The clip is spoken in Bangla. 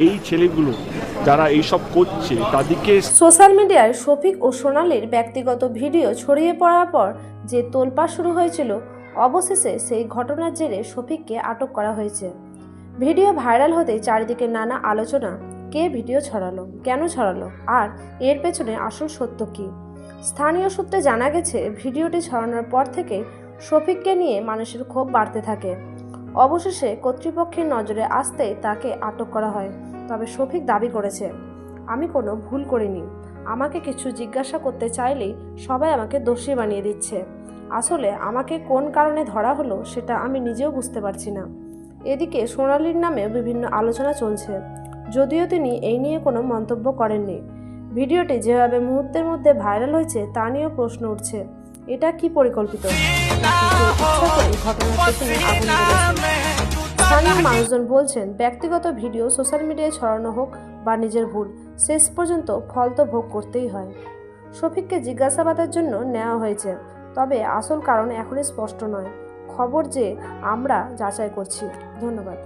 এই ছেলেগুলো যারা এইসব করছে, তাদেরকে সোশ্যাল মিডিয়ায় শফিক ও সোনালির ব্যক্তিগত ভিডিও ছড়িয়ে পড়ার পর যে তোলপাড় শুরু হয়েছিল, অবশেষে সেই ঘটনার জেরে শফিককে আটক করা হয়েছে। ভিডিও ভাইরাল হতে চারিদিকে নানা আলোচনা। কে ভিডিও ছড়ালো? কেন ছড়ালো? আর এর পেছনে আসল সত্য কী? স্থানীয় সূত্রে জানা গেছে, ভিডিওটি ছড়ানোর পর থেকে শফিককে নিয়ে মানুষের ক্ষোভ বাড়তে থাকে। অবশেষে কর্তৃপক্ষের নজরে আসতেই তাকে আটক করা হয়। তবে শফিক দাবি করেছে, আমি কোনো ভুল করিনি। আমাকে কিছু জিজ্ঞাসা করতে চাইলেই সবাই আমাকে দোষী বানিয়ে দিচ্ছে। আসলে আমাকে কোন কারণে ধরা হলো সেটা আমি নিজেও বুঝতে পারছি না। এদিকে সোনালির নামে বিভিন্ন আলোচনা চলছে। যদিও তিনি এই নিয়ে কোনো মন্তব্য করেননি। ভিডিওটি যেভাবে মুহূর্তের মধ্যে ভাইরাল হয়েছে তা নিয়েও প্রশ্ন উঠছে। এটা কি পরিকল্পিত? ঘটনার? স্থানীয় মানুষজন বলছেন, ব্যক্তিগত ভিডিও সোশ্যাল মিডিয়ায় ছড়ানো হোক বা নিজের ভুল, শেষ পর্যন্ত ফল তো ভোগ করতেই হয়। শফিককে জিজ্ঞাসাবাদের জন্য নেওয়া হয়েছে, তবে আসল কারণ এখনই স্পষ্ট নয়। খবর যে আমরা যাচাই করছি। ধন্যবাদ।